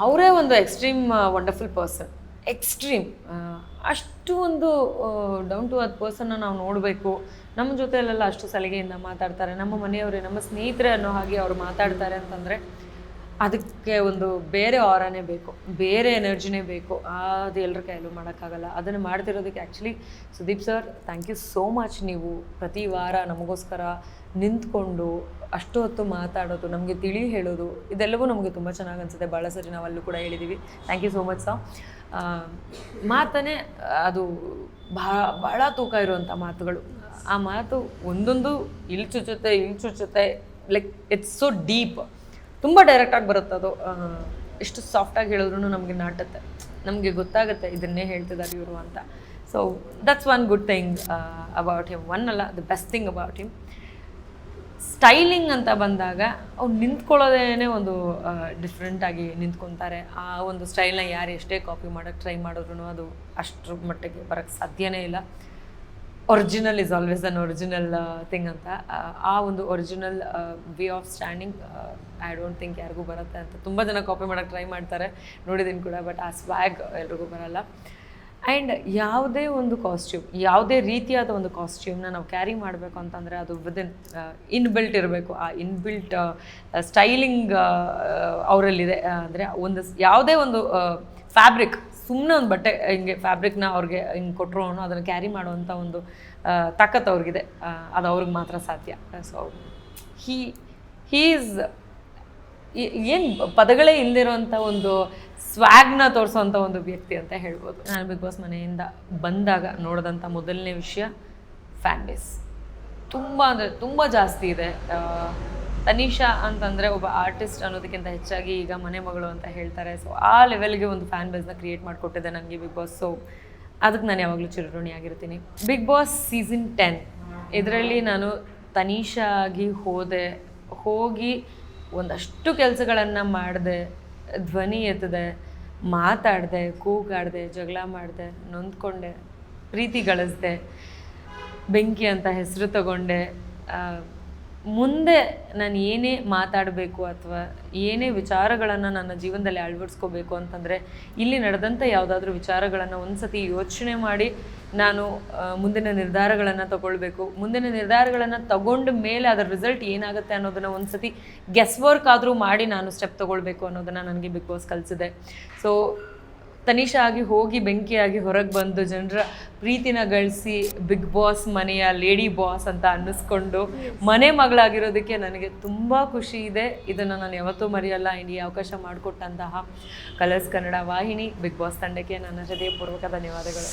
ಅವರೇ ಒಂದು extreme wonderful person extreme ಅಷ್ಟು ಒಂದು ಡೌನ್ ಟು ಅರ್ತ್ ಪರ್ಸನ್ನ ನಾವು ನೋಡಬೇಕು. ನಮ್ಮ ಜೊತೆಯಲ್ಲೆಲ್ಲ ಅಷ್ಟು ಸಲಿಗೆಯಿಂದ ಮಾತಾಡ್ತಾರೆ. ನಮ್ಮ ಮನೆಯವರೇ ನಮ್ಮ ಸ್ನೇಹಿತರೆ ಅನ್ನೋ ಹಾಗೆ ಅವರು ಮಾತಾಡ್ತಾರೆ ಅಂತಂದರೆ ಅದಕ್ಕೆ ಒಂದು ಬೇರೆ ಆರನೇ ಬೇಕು, ಬೇರೆ ಎನರ್ಜಿನೇ ಬೇಕು. ಅದು ಎಲ್ಲರ ಕೈಯಲ್ಲೂ ಮಾಡೋಕ್ಕಾಗಲ್ಲ. ಅದನ್ನು ಮಾಡ್ತಿರೋದಕ್ಕೆ actually Sudeep sir thank you so much ನೀವು ಪ್ರತಿ ವಾರ ನಮಗೋಸ್ಕರ ನಿಂತ್ಕೊಂಡು ಅಷ್ಟು ಹೊತ್ತು ಮಾತಾಡೋದು, ನಮಗೆ ತಿಳಿ ಹೇಳೋದು, ಇದೆಲ್ಲವೂ ನಮಗೆ ತುಂಬ ಚೆನ್ನಾಗಿ ಅನಿಸುತ್ತೆ. ಭಾಳ ಸರಿ ನಾವು ಅಲ್ಲೂ ಕೂಡ ಹೇಳಿದ್ದೀವಿ thank you so much sir ಮಾತನೇ ಅದು ಭಾಳ ಭಾಳ ತೂಕ ಇರುವಂಥ ಮಾತುಗಳು. ಆ ಮಾತು ಒಂದೊಂದು ಇಲ್ಲಿ ಚುಚ್ಚುತ್ತೆ ಇಲ್ಲಿ ಚುಚ್ಚುತ್ತೆ ಲೈಕ್ ಇಟ್ಸ್ ಸೊ ಡೀಪ್ ತುಂಬ ಡೈರೆಕ್ಟಾಗಿ ಬರುತ್ತೆ ಅದು. ಎಷ್ಟು ಸಾಫ್ಟಾಗಿ ಹೇಳಿದ್ರು ನಮಗೆ ನಾಟುತ್ತೆ. ನಮಗೆ ಗೊತ್ತಾಗುತ್ತೆ ಇದನ್ನೇ ಹೇಳ್ತಿದ್ದಾರೆ ಇವರು ಅಂತ. So that's one good thing about him one ಅಲ್ಲ the best thing about him styling ಅಂತ ಬಂದಾಗ, ಅವ್ರು ನಿಂತ್ಕೊಳ್ಳೋದೇನೆ ಒಂದು ಡಿಫ್ರೆಂಟಾಗಿ ನಿಂತ್ಕೊತಾರೆ. ಆ ಒಂದು ಸ್ಟೈಲ್ನ ಯಾರು ಎಷ್ಟೇ ಕಾಪಿ ಮಾಡೋಕ್ಕೆ ಟ್ರೈ ಮಾಡಿದ್ರು ಅದು ಅಷ್ಟರ ಮಟ್ಟಿಗೆ ಬರೋಕ್ಕೆ ಸಾಧ್ಯನೇ ಇಲ್ಲ. Original is always an original thing ಅಂತ. ಆ, ಒಂದು original way of standing I don't think ಯಾರಿಗೂ ಬರುತ್ತೆ ಅಂತ. ತುಂಬ ಜನ ಕಾಪಿ ಮಾಡೋಕ್ಕೆ ಟ್ರೈ ಮಾಡ್ತಾರೆ. ನೋಡಿದ್ದೀನಿ ಕೂಡ ಬಟ್ ಆ ಸ್ವ್ಯಾಗ್ ಎಲ್ರಿಗೂ ಬರಲ್ಲ. ಆ್ಯಂಡ್ ಯಾವುದೇ ಒಂದು ಕಾಸ್ಟ್ಯೂಮ್ ಯಾವುದೇ ರೀತಿಯಾದ ಒಂದು ಕಾಸ್ಟ್ಯೂಮ್ನ ನಾವು ಕ್ಯಾರಿ ಮಾಡಬೇಕು ಅಂತಂದರೆ ಅದು ವಿದಿನ್ ಇನ್ಬಿಲ್ಟ್ ಇರಬೇಕು. ಆ ಇನ್ಬಿಲ್ಟ್ ಸ್ಟೈಲಿಂಗ್ ಅವರಲ್ಲಿದೆ. ಅಂದರೆ ಒಂದು ಯಾವುದೇ ಒಂದು ಫ್ಯಾಬ್ರಿಕ್ ಸುಮ್ಮನೆ ಒಂದು ಬಟ್ಟೆ ಹಿಂಗೆ ಫ್ಯಾಬ್ರಿಕ್ನ ಅವ್ರಿಗೆ ಹಿಂಗೆ ಕೊಟ್ಟರು ಅನ್ನೋ ಅದನ್ನು ಕ್ಯಾರಿ ಮಾಡುವಂಥ ಒಂದು ತಾಕತ್ತು ತಾಕತ್ ಅವ್ರಿಗಿದೆ. ಅದು ಅವ್ರಿಗೆ ಮಾತ್ರ ಸಾಧ್ಯ. ಸೊ ಹೀ ಹೀಸ್ ಏನು ಪದಗಳೇ ಇಲ್ಲದಿರುವಂಥ ಒಂದು ಸ್ವ್ಯಾಗ್ನ ತೋರಿಸೋವಂಥ ಒಂದು ವ್ಯಕ್ತಿ ಅಂತ ಹೇಳ್ಬೋದು. ನಾನು ಬಿಗ್ ಬಾಸ್ ಮನೆಯಿಂದ ಬಂದಾಗ ನೋಡಿದಂಥ ಮೊದಲನೇ ವಿಷಯ ಫ್ಯಾನ್ ಬೇಸ್ ತುಂಬ ಅಂದರೆ ತುಂಬ ಜಾಸ್ತಿ ಇದೆ. ತನಿಷಾ ಅಂತಂದರೆ ಒಬ್ಬ ಆರ್ಟಿಸ್ಟ್ ಅನ್ನೋದಕ್ಕಿಂತ ಹೆಚ್ಚಾಗಿ ಈಗ ಮನೆ ಮಗಳು ಅಂತ ಹೇಳ್ತಾರೆ. ಸೊ ಆ ಲೆವೆಲ್ಗೆ ಒಂದು ಫ್ಯಾನ್ ಬೇಸ್ನ ಕ್ರಿಯೇಟ್ ಮಾಡಿಕೊಟ್ಟಿದೆ ನನಗೆ ಬಿಗ್ ಬಾಸ್ ಸೊ ಅದಕ್ಕೆ ನಾನು ಯಾವಾಗಲೂ ಚಿರಋಣಿಯಾಗಿರ್ತೀನಿ ಬಿಗ್ ಬಾಸ್ ಸೀಸನ್ ಟೆನ್ ಇದರಲ್ಲಿ ನಾನು ತನಿಷಾ ಆಗಿ ಹೋದೆ. ಹೋಗಿ ಒಂದಷ್ಟು ಕೆಲಸಗಳನ್ನು ಮಾಡಿದೆ. ಧ್ವನಿ ಎತ್ತದೆ ಮಾತಾಡಿದೆ, ಕೂಗಾಡಿದೆ, ಜಗಳ ಮಾಡಿದೆ, ನೊಂದ್ಕೊಂಡೆ, ಪ್ರೀತಿ ಗಳಿಸ್ದೆ, ಬೆಂಕಿ ಅಂತ ಹೆಸರು ತಗೊಂಡೆ. ಮುಂದೆ ನಾನು ಏನೇ ಮಾತಾಡಬೇಕು ಅಥವಾ ಏನೇ ವಿಚಾರಗಳನ್ನು ನನ್ನ ಜೀವನದಲ್ಲಿ ಅಳವಡಿಸ್ಕೋಬೇಕು ಅಂತಂದರೆ ಇಲ್ಲಿ ನಡೆದಂಥ ಯಾವುದಾದ್ರೂ ವಿಚಾರಗಳನ್ನು ಒಂದ್ಸತಿ ಯೋಚನೆ ಮಾಡಿ ನಾನು ಮುಂದಿನ ನಿರ್ಧಾರಗಳನ್ನು ತಗೊಳ್ಬೇಕು. ಮುಂದಿನ ನಿರ್ಧಾರಗಳನ್ನು ತಗೊಂಡ ಮೇಲೆ ಅದರ ರಿಸಲ್ಟ್ ಏನಾಗುತ್ತೆ ಅನ್ನೋದನ್ನು ಒಂದ್ಸತಿ ಗೆಸ್ ವರ್ಕ್ ಆದರೂ ಮಾಡಿ ನಾನು ಸ್ಟೆಪ್ ತಗೊಳ್ಬೇಕು ಅನ್ನೋದನ್ನು ನನಗೆ ಬಿಗ್ ಬಾಸ್ ಕಲಿಸಿದೆ. ಸೊ ತನಿಷಾ ಆಗಿ ಹೋಗಿ ಬೆಂಕಿಯಾಗಿ ಹೊರಗೆ ಬಂದು ಜನರ ಪ್ರೀತಿನ ಗಳಿಸಿ ಬಿಗ್ ಬಾಸ್ ಮನೆಯ ಲೇಡಿ ಬಾಸ್ ಅಂತ ಅನ್ನಿಸ್ಕೊಂಡು ಮನೆ ಮಗಳಾಗಿರೋದಕ್ಕೆ ನನಗೆ ತುಂಬ ಖುಷಿ ಇದೆ. ಇದನ್ನು ನಾನು ಯಾವತ್ತೂ ಮರೆಯಲ್ಲ. ಈ ಅವಕಾಶ ಮಾಡಿಕೊಟ್ಟಂತಹ ಕಲರ್ಸ್ ಕನ್ನಡ ವಾಹಿನಿ ಬಿಗ್ ಬಾಸ್ ತಂಡಕ್ಕೆ ನನ್ನ ಹೃದಯಪೂರ್ವಕ ಧನ್ಯವಾದಗಳು.